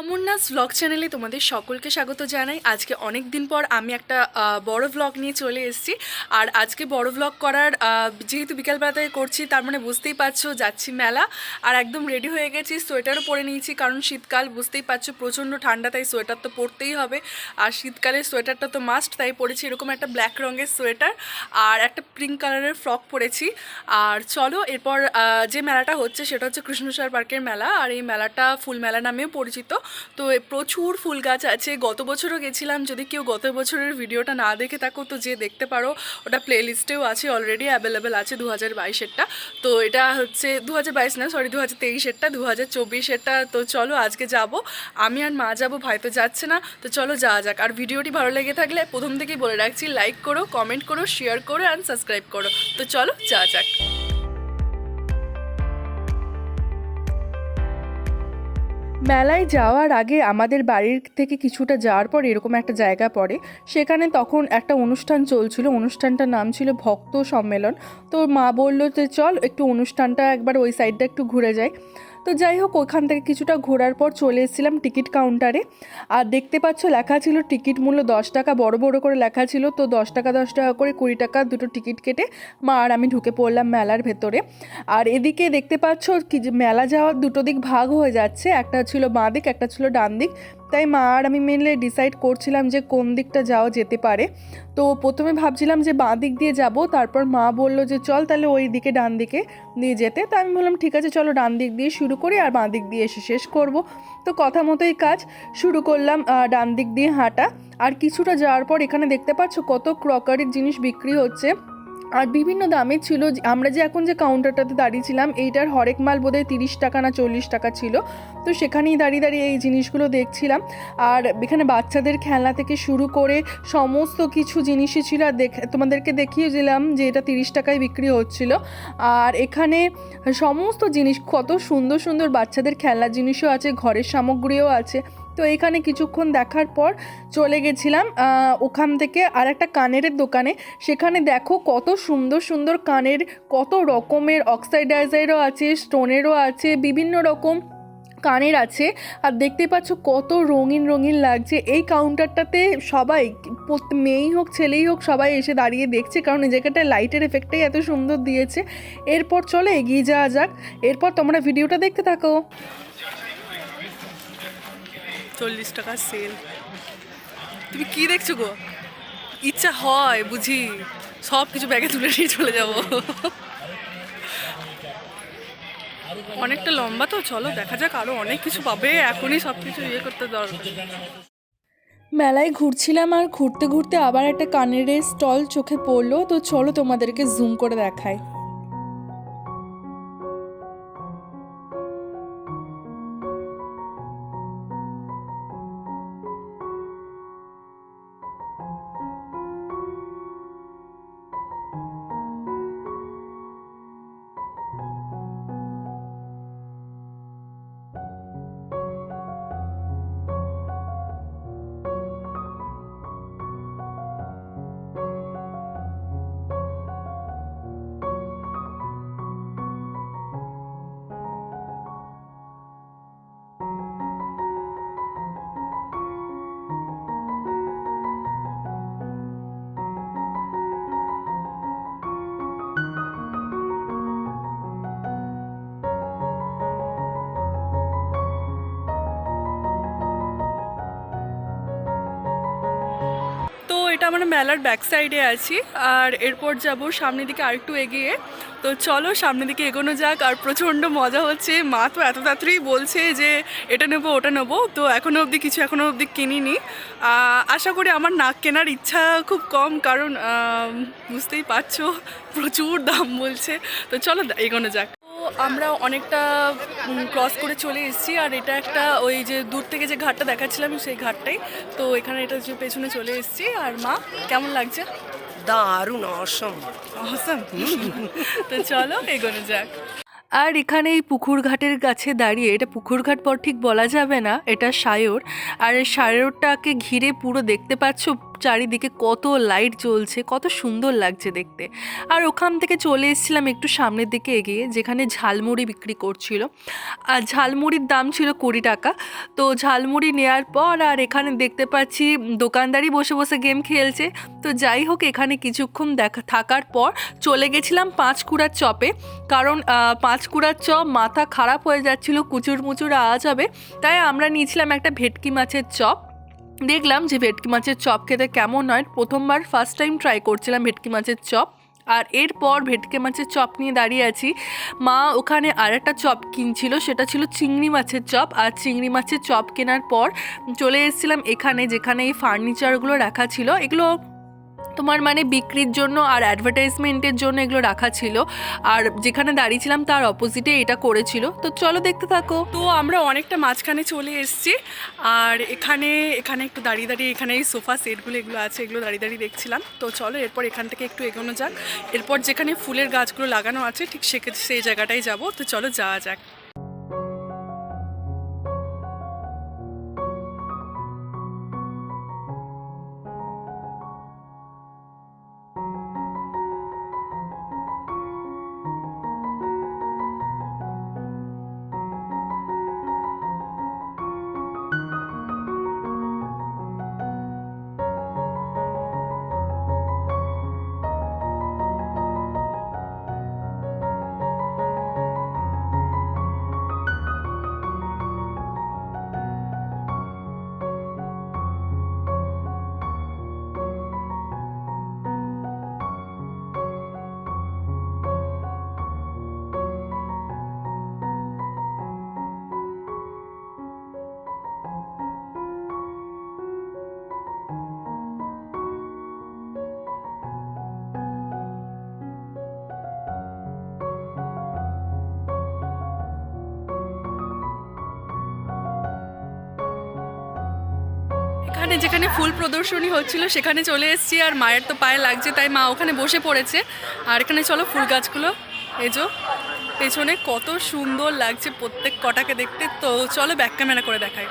Amarnath vlog চ্যানেলে তোমাদের সকলকে স্বাগত জানাই। আজকে অনেক দিন পর আমি একটা বড় ভ্লগ নিয়ে চলে এসেছি। আর আজকে বড় ভ্লগ করার যেহেতু বিকালবেলাতে করছি, তার মানে বুঝতেই পারছ যাচ্ছি মেলা। আর একদম রেডি হয়ে গেছি, সোয়েটারও পরে নিয়েছি, কারণ শীতকাল, বুঝতেই পারছ প্রচণ্ড ঠান্ডা, তাই সোয়েটার তো পরতেই হবে। আর শীতকালে সোয়েটারটা তো মাস্ট তাই পরেছি এরকম একটা ব্ল্যাক রঙের সোয়েটার আর একটা পিঙ্ক কালারের ফ্রক পরেছি। আর চলো, এরপর যে মেলাটা হচ্ছে, সেটা হচ্ছে কৃষ্ণসার পার্কের মেলা। আর এই মেলাটা ফুল মেলা নামেও পরিচিত। তো প্রচুর ফুল গাছ আছে। গত বছরও গেছিলাম, যদি কেউ গত বছরের ভিডিওটা না দেখে থাকো, তো যে দেখতে পারো। ওটা প্লে লিস্টেও আছে অলরেডি অ্যাভেলেবেল আছে দু হাজার বাইশেরটা। তো এটা হচ্ছে দু হাজার বাইশ না সরি দু হাজার তেইশেরটা দু হাজার চব্বিশেরটা। তো চলো আজকে যাব। আমি আর মা যাব, ভাই তো যাচ্ছে না। তো চলো যাওয়া যাক। আর ভিডিওটি ভালো লেগে থাকলে প্রথম থেকেই বলে রাখছি লাইক করো কমেন্ট করো শেয়ার করো অ্যান্ড সাবস্ক্রাইব করো। তো চলো যাওয়া যাক। মেলায় যাওয়ার আগে আমাদের বাড়ির থেকে কিছুটা যাওয়ার পর এরকম একটা জায়গা পড়ে। সেখানে তখন একটা অনুষ্ঠান চলছিল। অনুষ্ঠানটার নাম ছিল ভক্ত সম্মেলন। তো মা বলল যে, চল একটু অনুষ্ঠানটা একবার ওই সাইডটা একটু ঘুরে যাই। তো যাই হোক ওখান থেকে কিছুটা ঘোরার পর চলে এসেছিলাম টিকিট কাউন্টারে। আর দেখতে পাচ্ছ, লেখা ছিল টিকিট মূল্য দশ টাকা, বড় বড় করে লেখা ছিল। তো দশ টাকা দশ টাকা করে কুড়ি টাকা দুটো টিকিট কেটে মা আর আমি ঢুকে পড়লাম মেলার ভেতরে। আর এদিকে দেখতে পাচ্ছ কি মেলা যাওয়ার দুটো দিক ভাগ হয়ে যাচ্ছে। একটা ছিল বাঁ দিক, একটা ছিল ডান দিক। তাই মা আর আমি মেনলি ডিসাইড করছিলাম যে কোন দিকটা যাওয়া যেতে পারে। তো প্রথমে ভাবছিলাম যে বাঁ দিক দিয়ে যাব, তারপর মা বলল যে চল তাহলে ওই দিকে ডান দিকে নিয়ে যেতে। তো আমি বললাম, ঠিক আছে, চলো ডান দিক দিয়ে শুরু করি আর বাঁ দিক দিয়ে এসে শেষ করব। তো কথা মতোই কাজ শুরু করলাম ডান দিক দিয়ে হাঁটা। আর কিছুটা যাওয়ার পর এখানে দেখতে পাচ্ছ কত ক্রকারির জিনিস বিক্রি হচ্ছে। আর বিভিন্ন দামের ছিল আমরা যে এখন যে কাউন্টারটাতে দাঁড়িয়েছিলাম এইটার হরেক মাল বোধহয় তিরিশ টাকা না চল্লিশ টাকা ছিল। তো সেখানেই দাঁড়িয়ে দাঁড়িয়ে এই জিনিসগুলো দেখছিলাম। আর এখানে বাচ্চাদের খেলনা থেকে শুরু করে সমস্ত কিছু জিনিসই ছিল। আর দেখ তোমাদেরকে দেখিয়ে দিলাম যে এটা তিরিশ টাকায় বিক্রি হচ্ছিল। আর এখানে সমস্ত জিনিস কত সুন্দর সুন্দর বাচ্চাদের খেলনার জিনিসও আছে, ঘরের সামগ্রীও আছে। তো এখানে কিছুক্ষণ দেখার পর চলে গেছিলাম ওখান থেকে আর একটা কানের দোকানে। সেখানে দেখো কত সুন্দর সুন্দর কানের কত রকমের অক্সাইডাইজারও আছে স্টোনেরও আছে, বিভিন্ন রকম কানের আছে। আর দেখতে পাচ্ছ কত রঙিন রঙিন লাগছে। এই কাউন্টারটাতে সবাই মেয়েই হোক, ছেলেই হোক, সবাই এসে দাঁড়িয়ে দেখছে, কারণ এই জায়গাটায় লাইটের এফেক্টটাই এত সুন্দর দিয়েছে। এরপর চলো এগিয়ে যাওয়া যাক। এরপর তোমরা ভিডিওটা দেখতে থাকো। চল্লিশ টাকা সেল তুমি কি দেখছ গো? ইচ্ছা হয় বুঝি। সব কিছু ব্যাগে তুলে নিয়ে চলে যাব। অনেকটা লম্বা তো, চলো দেখা যাক আরও অনেক কিছু পাবে। এখনই সব কিছু ইয়ে করতে দরকার মেলায় ঘুরছিলাম আর ঘুরতে ঘুরতে আবার একটা কানের স্টল চোখে পড়ল। তো চলো তোমাদেরকে জুম করে দেখায় আমরা মেলার ব্যাক সাইডে আছি, আর এরপর যাব সামনের দিকে আরেকটু এগিয়ে। তো চলো সামনের দিকে এগোনো যাক, আর প্রচণ্ড মজা হচ্ছে। মা তো এত তাড়াতাড়ি বলছে যে, এটা নেব, ওটা নেব। তো এখনও অবধি কিছু এখনও অবধি কিনিনি। আশা করি আমার নাক কেনার ইচ্ছা খুব কম, কারণ বুঝতেই পারছ, প্রচুর দাম বলছে। তো চলো এগোনো যাক। আমরা অনেকটা ক্রস করে চলে এসেছি আর এটা একটা ওই যে দূর থেকে যে ঘাটটা দেখাচ্ছিলাম সেই ঘাটটাই। তো এখানে এটা যে পেছনে চলে এসেছি। আর মা কেমন লাগছে? দারুণ অসম Awesome. তো চলো এগোনো যাক। আর এখানে এই পুকুর ঘাটের কাছে দাঁড়িয়ে এটা পুকুর ঘাট পর ঠিক বলা যাবে না এটা সায়র। আর এই সায়রটাকে ঘিরে পুরো দেখতে পাচ্ছ চারিদিকে কত লাইট জ্বলছে, কত সুন্দর লাগছে দেখতে। আর ওখান থেকে চলে এসেছিলাম একটু সামনের দিকে এগিয়ে, যেখানে ঝালমুড়ি বিক্রি করছিল। আর ঝালমুড়ির দাম ছিল কুড়ি টাকা। তো ঝালমুড়ি নেওয়ার পর আর এখানে দেখতে পাচ্ছি দোকানদারই বসে বসে গেম খেলছে। তো যাই হোক, এখানে কিছুক্ষণ দেখা, থাকার পর চলে গেছিলাম পাঁচকুড়ার চপে। কারণ পাঁচকুড়ার চপ মাথা খারাপ হয়ে যাচ্ছিল কুচুর মুচুর আওয়াজ হবে। তাই আমরা নিয়েছিলাম একটা ভেটকি মাছের চপ। দেখলাম যে ভেটকি মাছের চপ খেতে কেমন নয় প্রথমবার ফার্স্ট টাইম ট্রাই করছিলাম ভেটকি মাছের চপ। আর এরপর ভেটকি মাছের চপ নিয়ে দাঁড়িয়ে আছি। মা ওখানে আর একটা চপ কিনছিল, সেটা ছিল চিংড়ি মাছের চপ। আর চিংড়ি মাছের চপ কেনার পর চলে এসেছিলাম এখানে, যেখানে এই ফার্নিচারগুলো রাখা ছিল। এগুলো তোমার মানে বিক্রির জন্য আর অ্যাডভার্টাইজমেন্টের জন্য এগুলো রাখা ছিল। আর যেখানে দাঁড়িয়েছিলাম তার অপোজিটে এটা করেছিল। তো চলো দেখতে থাকো। তো আমরা অনেকটা মাঝখানে চলে এসেছি। আর এখানে এখানে একটু দাঁড়িয়ে দাঁড়িয়ে এখানে এই সোফা সেটগুলো এগুলো আছে, এগুলো দাঁড়িয়ে দাঁড়িয়ে দেখছিলাম। তো চলো এরপর এখান থেকে একটু এগোনো যাক। এরপর যেখানে ফুলের গাছগুলো লাগানো আছে, ঠিক সে সেই জায়গাটাই যাব। তো চলো যাওয়া যাক। এখানে যেখানে ফুল প্রদর্শনী হচ্ছিল, সেখানে চলে এসেছি আর মায়ের তো পায়ে লাগছে, তাই মা ওখানে বসে পড়েছে। আর এখানে চলো ফুল গাছগুলো এজো পেছনে কত সুন্দর লাগছে প্রত্যেক কটাকে দেখতে। তো চলো ব্যাক ক্যামেরা করে দেখাই।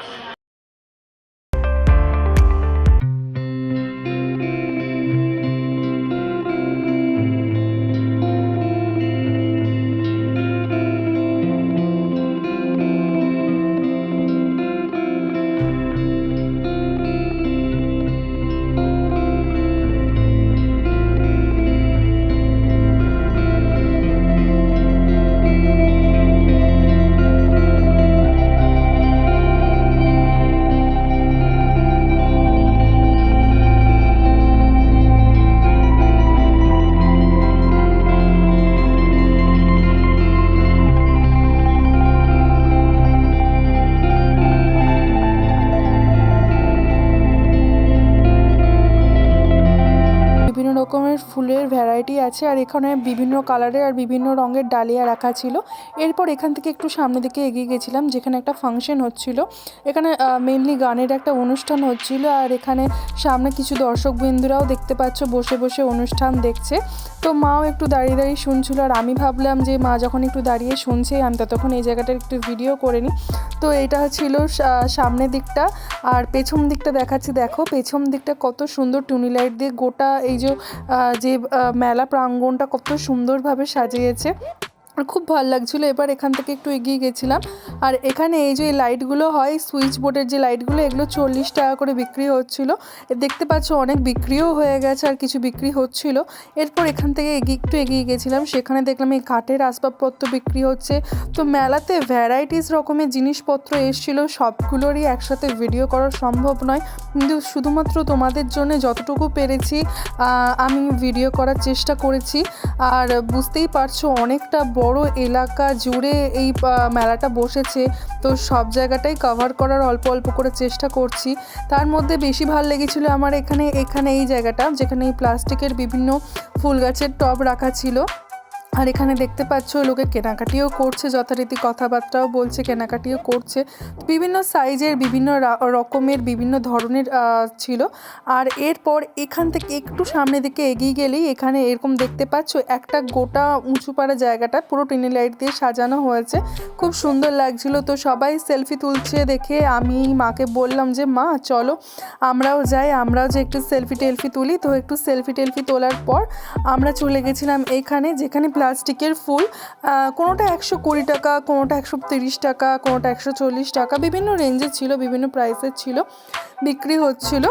ফুলের ভ্যারাইটি আছে আর এখানে বিভিন্ন কালারের আর বিভিন্ন রঙের ডালিয়া রাখা ছিল। এরপর এখান থেকে একটু সামনের দিকে এগিয়ে গেছিলাম, যেখানে একটা ফাংশন হচ্ছিল। এখানে মেনলি গানের একটা অনুষ্ঠান হচ্ছিল আর এখানে সামনে কিছু দর্শক বিন্দুরাও দেখতে পাচ্ছ, বসে বসে অনুষ্ঠান দেখছে। তো মাও একটু দাঁড়িয়ে দাঁড়িয়ে শুনছিল আর আমি ভাবলাম যে মা যখন একটু দাঁড়িয়ে শুনছে, আমি ততক্ষণ এই জায়গাটার একটু ভিডিও করে নিই। তো এটা ছিল সামনের দিকটা আর পেছন দিকটা দেখাচ্ছি। দেখো পেছন দিকটা কত সুন্দর টুনি লাইট দিয়ে গোটা এই যে যে মেলা প্রাঙ্গনটা কত সুন্দরভাবে সাজিয়েছে। খুব ভালো লাগছিল। এবার এখান থেকে একটু এগিয়ে গেছিলাম। আর এখানে এই যে লাইটগুলো হয়, সুইচ বোর্ডের যে লাইটগুলো, এগুলো চল্লিশ টাকা করে বিক্রি হচ্ছিল। দেখতে পাচ্ছ অনেক বিক্রিও হয়ে গেছে আর কিছু বিক্রি হচ্ছিল। এরপর এখান থেকে এগিয়ে একটু এগিয়ে গেছিলাম। সেখানে দেখলাম এই কাঠের আসবাবপত্র বিক্রি হচ্ছে। তো মেলাতে ভ্যারাইটিস রকমের জিনিসপত্র এসছিলো। সবগুলোরই একসাথে ভিডিও করা সম্ভব নয়। কিন্তু শুধুমাত্র তোমাদের জন্য যতটুকু পেরেছি আমি ভিডিও করার চেষ্টা করেছি। আর বুঝতেই পারছ, অনেকটা বড় এলাকা জুড়ে এই মেলাটা বসেছে। তো সব জায়গাটাই কভার করার অল্প অল্প করে চেষ্টা করছি। তার মধ্যে বেশি ভালো লেগেছিল আমার এখানে এখানে এই জায়গাটা, যেখানে এই প্লাস্টিকের বিভিন্ন ফুল গাছের টব রাখা ছিল। আর এখানে দেখতে পাচ্ছ লোকে কেনাকাটিও করছে, যথারীতি কথাবার্তাও বলছে, কেনাকাটিও করছে। বিভিন্ন সাইজের বিভিন্ন রকমের, বিভিন্ন ধরনের ছিল। আর এরপর এখান থেকে একটু সামনের দিকে এগিয়ে গেলেই এখানে এরকম দেখতে পাচ্ছ, একটা গোটা উঁচু পাড়া জায়গাটা পুরো টিনি লাইট দিয়ে সাজানো হয়েছে। খুব সুন্দর লাগছিল। তো সবাই সেলফি তুলছে দেখে আমি মাকে বললাম যে, মা, চলো আমরাও যাই, আমরাও যে একটু সেলফি টেলফি তুলি। তো একটু সেলফি টেলফি তোলার পর আমরা চলে গেছিলাম এখানে, যেখানে প্লাস্টিকের ফুল কোনোটা একশো কুড়ি টাকা, কোনোটা একশো তিরিশ টাকা, কোনোটা একশো চল্লিশ টাকা, বিভিন্ন রেঞ্জের ছিল, বিভিন্ন প্রাইসের ছিল, বিক্রি হচ্ছিল।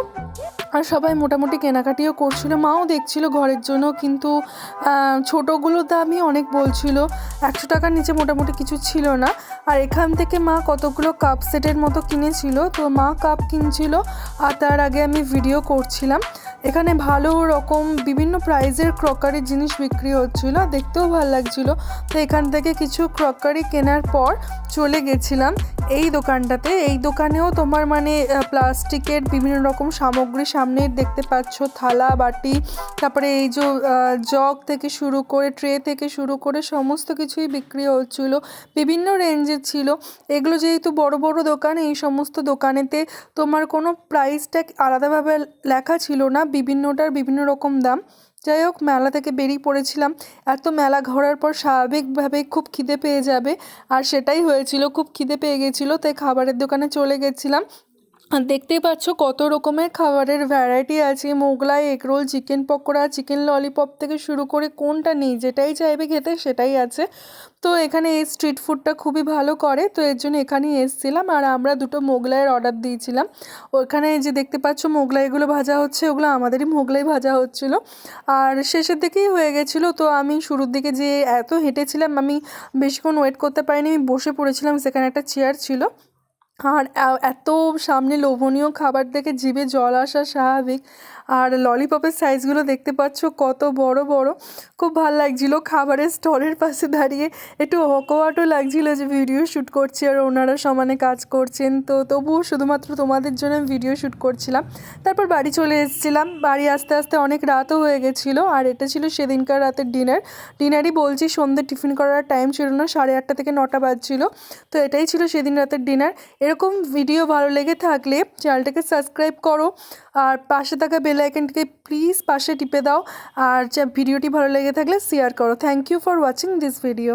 আর সবাই মোটামুটি কেনাকাটিও করছিল, মাও দেখছিল ঘরের জন্য, কিন্তু ছোটোগুলোর দামই অনেক বলছিল, একশো টাকার নিচে মোটামুটি কিছু ছিল না। আর এখান থেকে মা কতগুলো কাপ সেটের মতো কিনেছিল, তো মা কাপ কিনছিল, আর তার আগে আমি ভিডিও করছিলাম। এখানে ভালো রকম বিভিন্ন প্রাইজের ক্রকারির জিনিস বিক্রি হচ্ছিল, দেখতেও ভালো লাগছিল। তো এখান থেকে কিছু ক্রকারি কেনার পর চলে গেছিলাম এই দোকানটাতে। এই দোকানেও তোমার মানে প্লাস্টিকের বিভিন্ন রকম সামগ্রী সামনে দেখতে পাচ্ছ, থালা, বাটি, তারপরে এই যে জগ থেকে শুরু করে ট্রে থেকে শুরু করে সমস্ত কিছুই বিক্রি হচ্ছিল। বিভিন্ন রেঞ্জের ছিল। এগুলো যেহেতু বড় বড় দোকান, এই সমস্ত দোকানেতে তোমার কোনো প্রাইস আলাদাভাবে লেখা ছিল না। বিভিন্নটার বিভিন্ন রকম দাম। যাই হোক, মেলা থেকে বেরিয়ে পড়েছিলাম। এত মেলা ঘোরার পর স্বাভাবিকভাবেই খুব খিদে পেয়ে যাবে। আর সেটাই হয়েছিল, খুব খিদে পেয়ে গেছিল, তাই খাবারের দোকানে চলে গেছিলাম। আর দেখতেই পাচ্ছ কত রকমের খাবারের ভ্যারাইটি আছে। Mughlai egg roll chicken pakora chicken lollipop থেকে শুরু করে কোনটা নেই, যেটাই চাইবে খেতে সেটাই আছে। তো এখানে এই স্ট্রিট ফুডটা খুবই ভালো করে। তো এর জন্য এখানেই এসেছিলাম আর আমরা দুটো মোগলাইয়ের অর্ডার দিয়েছিলাম। ওখানে যে দেখতে পাচ্ছ মোগলাইগুলো ভাজা হচ্ছে, ওগুলো আমাদেরই মোগলাই ভাজা হচ্ছিল। আর শেষের দিকেই হয়ে গেছিল। তো আমি শুরুর দিকে যে এত হেঁটেছিলাম, আমি বেশিক্ষণ ওয়েট করতে পারিনি, আমি বসে পড়েছিলাম, সেখানে একটা চেয়ার ছিল। আর এত সামনে লোভনীয় খাবার দেখে জিভে জল আসা স্বাভাবিক। আর ললিপপের সাইজগুলো দেখতে পাচ্ছ কত বড় বড়। খুব ভালো লাগছিল। খাবারের স্টলের পাশে দাঁড়িয়ে একটু অকওয়াটও লাগছিল যে ভিডিও শ্যুট করছি আর ওনারা সমানে কাজ করছেন। তো তবুও শুধুমাত্র তোমাদের জন্য ভিডিও শ্যুট করছিলাম। তারপর বাড়ি চলে এসেছিলাম। বাড়ি আসতে আসতে অনেক রাতও হয়ে গেছিল। আর এটা ছিল সেদিনকার রাতের ডিনার ডিনারই বলছি সন্ধ্যে টিফিন করার টাইম ছিল না, সাড়ে আটটা থেকে নটা বাজছিল। তো এটাই ছিল সেদিন রাতের ডিনার এরকম ভিডিও ভালো লেগে থাকলে চ্যানেলটাকে সাবস্ক্রাইব করো। আর পাশে থাকা বেল আইকনটিকে প্লিজ পাশে টিপে দাও। আর ভিডিওটি ভালো লেগে থাকলে শেয়ার করো। Thank you for watching this video